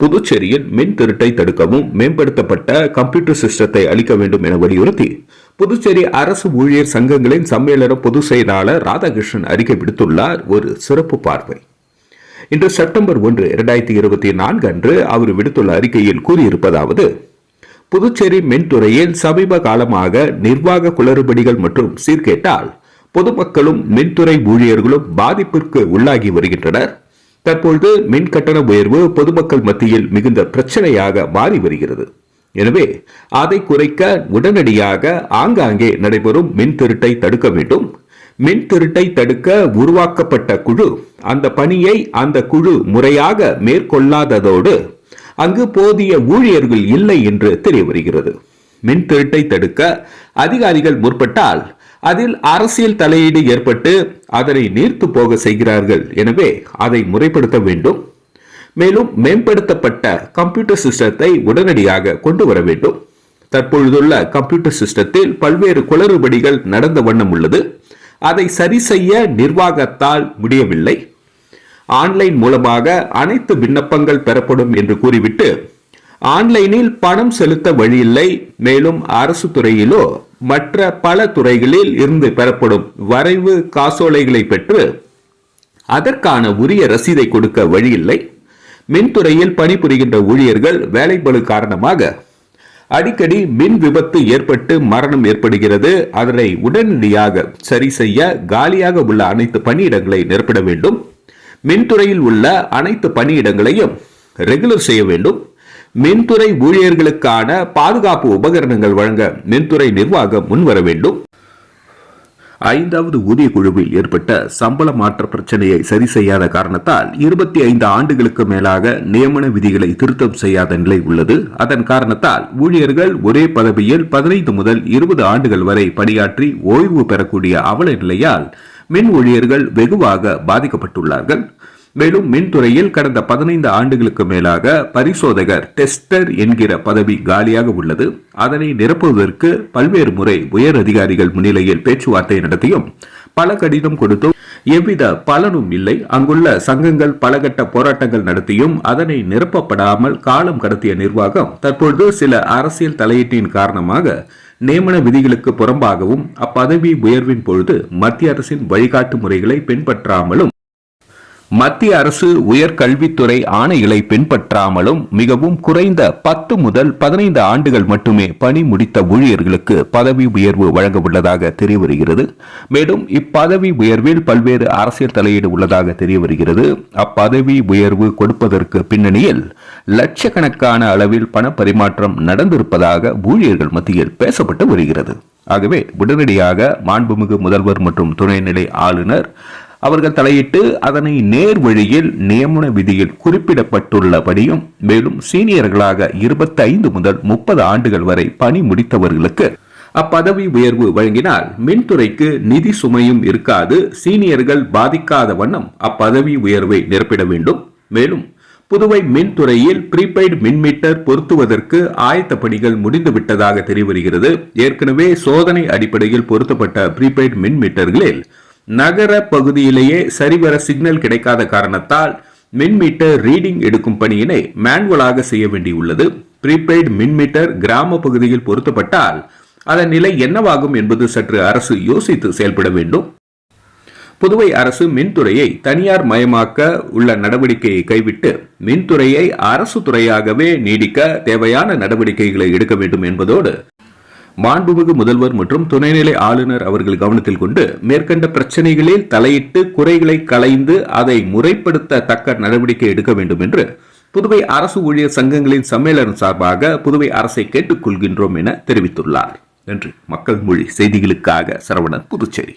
புதுச்சேரியில் மின் திருட்டை தடுக்கவும் மேம்படுத்தப்பட்ட கம்ப்யூட்டர் சிஸ்டத்தை அளிக்க வேண்டும் என வலியுறுத்தி புதுச்சேரி அரசு ஊழியர் சங்கங்களின் சம்மேளன பொதுச் செயலாளர் ராதாகிருஷ்ணன் அறிக்கை விடுத்துள்ளார். ஒரு சிறப்பு பார்வை. இன்று செப்டம்பர் ஒன்று இரண்டாயிரத்தி இருபத்தி நான்கு அன்று அவர் விடுத்துள்ள அறிக்கையில் கூறியிருப்பதாவது புதுச்சேரி மின்துறையில் சமீப காலமாக நிர்வாக குளறுபடிகள் மற்றும் சீர்கேட்டால் பொதுமக்களும் மின்துறை ஊழியர்களும் பாதிப்பிற்கு உள்ளாகி வருகின்றனர். தற்பொழுது மின் கட்டண உயர்வு பொதுமக்கள் மத்தியில் மிகுந்த பிரச்சனையாக மாறி வருகிறது. எனவே அதை குறைக்க உடனடியாக ஆங்காங்கே நடைபெறும் மின் திருட்டை தடுக்க வேண்டும். மின் திருட்டை தடுக்க உருவாக்கப்பட்ட குழு அந்த பணியை அந்த குழு முறையாக மேற்கொள்ளாததோடு அங்கு போதிய ஊழியர்கள் இல்லை என்று தெரிய வருகிறது. மின் திருட்டை தடுக்க அதிகாரிகள் முற்பட்டால் அதில் அரசியல் தலையீடு ஏற்பட்டு அதனை நீர்த்து போக செய்கிறார்கள். எனவே அதை முறைப்படுத்த வேண்டும். மேலும் மேம்படுத்தப்பட்ட கம்ப்யூட்டர் சிஸ்டத்தை உடனடியாக கொண்டு வர வேண்டும். தற்பொழுதுள்ள கம்ப்யூட்டர் சிஸ்டத்தில் பல்வேறு குளறுபடிகள் நடந்த வண்ணம் உள்ளது. அதை சரி செய்ய நிர்வாகத்தால் முடியவில்லை. ஆன்லைன் மூலமாக அனைத்து விண்ணப்பங்கள் பெறப்படும் என்று கூறிவிட்டு ஆன்லைனில் பணம் செலுத்த வழியில்லை. மேலும் அரசு துறையிலோ மற்ற பல துறைகளில் இருந்து பெறப்படும் வரைவு காசோலைகளை பெற்று அதற்கான உரிய ரசீதை கொடுக்க வழியில்லை. மின்துறையில் பணிபுரிகின்ற ஊழியர்கள் வேலைப்பழு காரணமாக அடிக்கடி மின் விபத்து ஏற்பட்டு மரணம் ஏற்படுகிறது. அதனை உடனடியாக சரி செய்ய காலியாக உள்ள அனைத்து பணியிடங்களை நிரப்பிட வேண்டும். மின்துறையில் உள்ள அனைத்து பணியிடங்களையும் ரெகுலர் செய்ய வேண்டும். மின்துறை ஊழியர்களுக்கான பாதுகாப்பு உபகரணங்கள் வழங்க மின்துறை நிர்வாகம் முன்வர வேண்டும். ஐந்தாவது ஊதிய குழுவில் ஏற்பட்ட சம்பள மாற்ற பிரச்சனையை சரி செய்யாத காரணத்தால் இருபத்தி ஐந்து ஆண்டுகளுக்கு மேலாக நியமன விதிகளை திருத்தம் செய்யாத நிலை உள்ளது. அதன் காரணத்தால் ஊழியர்கள் ஒரே பதவியில் பதினைந்து முதல் இருபது ஆண்டுகள் வரை பணியாற்றி ஓய்வு பெறக்கூடிய அவல நிலையால் மின் ஊழியர்கள் வெகுவாக பாதிக்கப்பட்டுள்ளார்கள். மேலும் மின்துறையில் கடந்த பதினைந்து ஆண்டுகளுக்கு மேலாக பரிசோதகர் டெஸ்டர் என்கிற பதவி காலியாக உள்ளது. அதனை நிரப்புவதற்கு பல்வேறு முறை உயர் அதிகாரிகள் முன்னிலையில் பேச்சுவார்த்தை நடத்தியும் பல கடிதம் கொடுத்தும் எவ்வித பலனும் இல்லை. அங்குள்ள சங்கங்கள் பலகட்ட போராட்டங்கள் நடத்தியும் அதனை நிரப்பப்படாமல் காலம் கடத்திய நிர்வாகம் தற்பொழுது சில அரசியல் தலையீட்டின் காரணமாக நியமன விதிகளுக்கு புறம்பாகவும் அப்பதவி உயர்வின் பொழுது மத்திய அரசின் வழிகாட்டு முறைகளை பின்பற்றாமலும் மத்திய அரசு உயர்கல்வித்துறை ஆணைகளை பின்பற்றாமலும் மிகவும் குறைந்த பத்து முதல் பதினைந்து ஆண்டுகள் மட்டுமே பணி முடித்த ஊழியர்களுக்கு பதவி உயர்வு வழங்க உள்ளதாக மேலும் இப்பதவி உயர்வில் பல்வேறு அரசியல் தலையீடு உள்ளதாக தெரிய வருகிறது அப்பதவி உயர்வு கொடுப்பதற்கு பின்னணியில் லட்சக்கணக்கான அளவில் பண பரிமாற்றம் நடந்திருப்பதாக ஊழியர்கள் மத்தியில் பேசப்பட்டு வருகிறது. ஆகவே உடனடியாக மாண்புமிகு முதல்வர் மற்றும் துணைநிலை ஆளுநர் அவர்கள் தலையிட்டு அதனை நேர் வழியில் நியமன விதியில் குறிப்பிடப்பட்டுள்ளபடியும் மேலும் சீனியர்களாக இருபத்தி ஐந்து முதல் முப்பது ஆண்டுகள் வரை பணி முடித்தவர்களுக்கு அப்பதவி உயர்வு வழங்கினால் மின்துறைக்கு நிதி சுமையும் இருக்காது. சீனியர்கள் பாதிக்காத வண்ணம் அப்பதவி உயர்வை நிரப்பிட வேண்டும். மேலும் புதுவை மின்துறையில் ப்ரீபெய்டு மின் மீட்டர் பொருத்துவதற்கு ஆயத்த பணிகள் முடிந்துவிட்டதாக தெரிவருகிறது ஏற்கனவே சோதனை அடிப்படையில் பொருத்தப்பட்ட ப்ரீபெய்டு மின் மீட்டர்களில் நகர பகுதியிலேயே சரிவர சிக்னல் கிடைக்காத காரணத்தால் மின் மீட்டர் ரீடிங் எடுக்கும் பணியினை மேனுவலாக செய்ய வேண்டியுள்ளது. ப்ரீபெய்டு மின் மீட்டர் கிராம பகுதியில் பொருத்தப்பட்டால் அதன் நிலை என்னவாகும் என்பது சற்று அரசு யோசித்து செயல்பட வேண்டும். புதுவை அரசு மின்துறையை தனியார் மயமாக்க உள்ள நடவடிக்கையை கைவிட்டு மின்துறையை அரசு துறையாகவே நீடிக்க தேவையான நடவடிக்கைகளை எடுக்க வேண்டும் என்பதோடு மாண்புமிகு முதல்வர் மற்றும் துணைநிலை ஆளுநர் அவர்கள் கவனத்தில் கொண்டு மேற்கண்ட பிரச்சனைகளில் தலையிட்டு குறைகளை களைந்து அதை முறைப்படுத்த தக்க நடவடிக்கை எடுக்க வேண்டும் என்று புதுவை அரசு ஊழியர் சங்கங்களின் சம்மேளனம் சார்பாக புதுவை அரசை கேட்டுக்கொள்கின்றோம் என தெரிவித்துள்ளார். என்று மக்கள் மொழி செய்திகளுக்காக சரவணன் புதுச்சேரி.